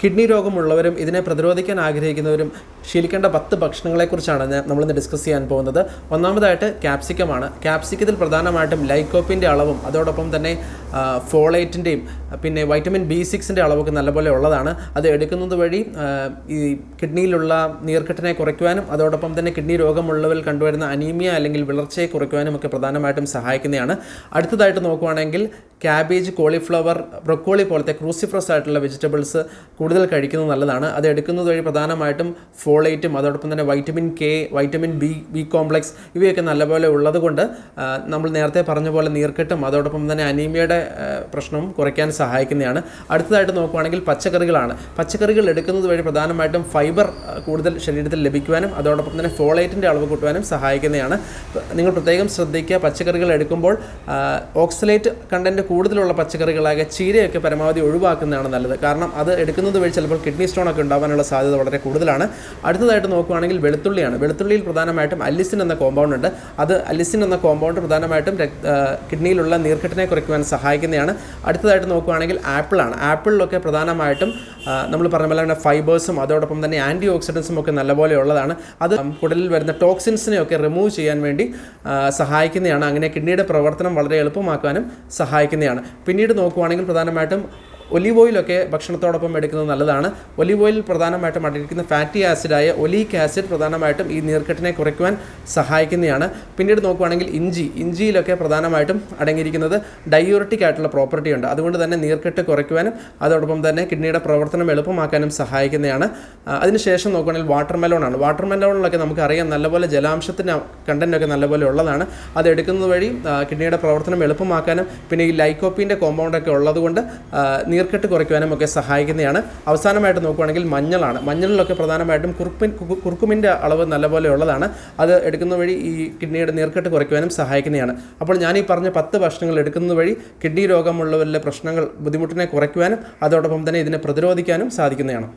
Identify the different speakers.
Speaker 1: Kidney രോഗമുള്ളവരും ഇതിനെ പ്രതിരോധിക്കാൻ ആഗ്രഹിക്കുന്നവരും ശീലിക്കേണ്ട പത്ത് ഭക്ഷണങ്ങളെക്കുറിച്ചാണ് നമ്മളിന്ന് ഡിസ്കസ് ചെയ്യാൻ പോകുന്നത്. ഒന്നാമതായിട്ട് ക്യാപ്സിക്കമാണ് ക്യാപ്സിക്കത്തിൽ പ്രധാനമായിട്ടും ലൈക്കോപ്പിന്റെ അളവും അതോടൊപ്പം തന്നെ ഫോളേറ്റിന്റെയും പിന്നെ വൈറ്റമിൻ ബി സിക്സിന്റെ അളവൊക്കെ നല്ലപോലെ ഉള്ളതാണ്. അത് എടുക്കുന്നത് വഴി ഈ കിഡ്നിയിലുള്ള നീർക്കെട്ടിനെ കുറയ്ക്കുവാനും അതോടൊപ്പം തന്നെ കിഡ്നി രോഗമുള്ളവരിൽ കണ്ടുവരുന്ന അനീമിയ അല്ലെങ്കിൽ വിളർച്ചയെ കുറയ്ക്കുവാനും ഒക്കെ പ്രധാനമായിട്ടും സഹായിക്കുന്നതാണ്. അടുത്തതായിട്ട് നോക്കുവാണെങ്കിൽ ക്യാബേജ് കോളിഫ്ലവർ ബ്രൊക്കോളി പോലത്തെ ക്രൂസിഫ്രസ് ആയിട്ടുള്ള വെജിറ്റബിൾസ് കൂടുതൽ കഴിക്കുന്നത് നല്ലതാണ്. അത് എടുക്കുന്നത് വഴി പ്രധാനമായിട്ടും ഫോളേറ്റും അതോടൊപ്പം തന്നെ vitamin K vitamin B B complex ഇവയൊക്കെ നല്ലപോലെ ഉള്ളതുകൊണ്ട് നമ്മൾ നേരത്തെ പറഞ്ഞ പോലെ നീർക്കെട്ടും അതോടൊപ്പം തന്നെ അനീമിയയുടെ പ്രശ്നവും കുറയ്ക്കാൻ സഹായിക്കുന്നതാണ്. അടുത്തതായിട്ട് നോക്കുവാണെങ്കിൽ പച്ചക്കറികളാണ്. പച്ചക്കറികൾ എടുക്കുന്നത് വഴി പ്രധാനമായിട്ടും ഫൈബർ കൂടുതൽ ശരീരത്തിൽ ലഭിക്കുവാനും അതോടൊപ്പം തന്നെ ഫോളേറ്റിന്റെ അളവ് കൂട്ടുവാനും സഹായിക്കുന്നതാണ്. നിങ്ങൾ പ്രത്യേകം ശ്രദ്ധിക്കുക പച്ചക്കറികൾ എടുക്കുമ്പോൾ ഓക്സലേറ്റ് കണ്ടന്റ് കൂടുതലുള്ള പച്ചക്കറികളായ ചീരയൊക്കെ പരമാവധി ഒഴിവാക്കുന്നതാണ് നല്ലത്. കാരണം അത് എടുക്കുന്നത് വഴി ചിലപ്പോൾ കിഡ്നി സ്റ്റോൺ ഒക്കെ ഉണ്ടാവാനുള്ള സാധ്യത വളരെ കൂടുതലാണ്. അടുത്തതായിട്ട് നോക്കുകയാണെങ്കിൽ വെളുത്തുള്ളിയാണ്. വെളുത്തുള്ളിയിൽ പ്രധാനമായിട്ടും അലിസിൻ എന്ന കോമ്പൗണ്ട് ഉണ്ട്. അത് അലിസിൻ എന്ന കോമ്പൗണ്ട് പ്രധാനമായിട്ടും കിഡ്നിയിലുള്ള നീർക്കെട്ടിനെ കുറയ്ക്കുവാൻ സഹായിക്കുന്നതാണ്. അടുത്തതായിട്ട് നോക്കുകയാണെങ്കിൽ ആപ്പിളാണ്. ആപ്പിളിലൊക്കെ പ്രധാനമായിട്ടും നമ്മൾ പറഞ്ഞ പോലെ തന്നെ ഫൈബേഴ്സും അതോടൊപ്പം തന്നെ ആന്റി ഓക്സിഡൻസും ഒക്കെ നല്ലപോലെ ഉള്ളതാണ്. അത് കുടലിൽ വരുന്ന ടോക്സിൻസിനെയൊക്കെ റിമൂവ് ചെയ്യാൻ വേണ്ടി സഹായിക്കുന്നതാണ്. അങ്ങനെ കിഡ്നിയുടെ പ്രവർത്തനം വളരെ എളുപ്പമാക്കാനും സഹായിക്കുന്നതാണ് പിന്നീട് നോക്കുവാണെങ്കിൽ പ്രധാനമായിട്ടും ഒലീവ് ഓയിലൊക്കെ ഭക്ഷണത്തോടൊപ്പം എടുക്കുന്നത് നല്ലതാണ്. ഒലീവ് ഓയിൽ പ്രധാനമായിട്ടും അടങ്ങിയിരിക്കുന്ന ഫാറ്റി ആസിഡായ ഒലീക് ആസിഡ് പ്രധാനമായിട്ടും ഈ നീർക്കെട്ടിനെ കുറയ്ക്കുവാൻ സഹായിക്കുന്നതാണ്. പിന്നീട് നോക്കുവാണെങ്കിൽ ഇഞ്ചി. ഇഞ്ചിയിലൊക്കെ പ്രധാനമായിട്ടും അടങ്ങിയിരിക്കുന്നത് ഡയൂറിറ്റിക് ആയിട്ടുള്ള പ്രോപ്പർട്ടി ഉണ്ട്. അതുകൊണ്ട് തന്നെ നീർക്കെട്ട് കുറയ്ക്കുവാനും അതോടൊപ്പം തന്നെ കിഡ്നിയുടെ പ്രവർത്തനം എളുപ്പമാക്കാനും സഹായിക്കുന്നതാണ്. അതിനുശേഷം നോക്കുകയാണെങ്കിൽ വാട്ടർ മെലോണാണ് വാട്ടർ മെലോണിലൊക്കെ നമുക്കറിയാം നല്ലപോലെ ജലാംശത്തിന്റെ കണ്ടന്റൊക്കെ നല്ലപോലെ ഉള്ളതാണ്. അത് എടുക്കുന്നത് വഴി കിഡ്നിയുടെ പ്രവർത്തനം എളുപ്പമാക്കാനും പിന്നെ ഈ ലൈക്കോപ്പിന്റെ കോമ്പൗണ്ടൊക്കെ ഉള്ളതുകൊണ്ട് നീർക്കെട്ട് കുറയ്ക്കുവാനും ഒക്കെ സഹായിക്കുന്നതാണ്. അവസാനമായിട്ട് നോക്കുകയാണെങ്കിൽ മഞ്ഞളാണ്. മഞ്ഞളിലൊക്കെ പ്രധാനമായിട്ടും കുറുപ്പിൻ കുർക്കുമിന്റെ അളവ് നല്ലപോലെ ഉള്ളതാണ്. അത് എടുക്കുന്ന വഴി ഈ കിഡ്നിയുടെ നീർക്കെട്ട് കുറയ്ക്കുവാനും സഹായിക്കുന്നതാണ്. അപ്പോൾ ഞാൻ ഈ പറഞ്ഞ പത്ത് ഭക്ഷണങ്ങൾ എടുക്കുന്നത് വഴി കിഡ്നി രോഗമുള്ളവരിലെ പ്രശ്നങ്ങൾ ബുദ്ധിമുട്ടിനെ കുറയ്ക്കുവാനും അതോടൊപ്പം തന്നെ ഇതിനെ പ്രതിരോധിക്കാനും സാധിക്കുന്നതാണ്.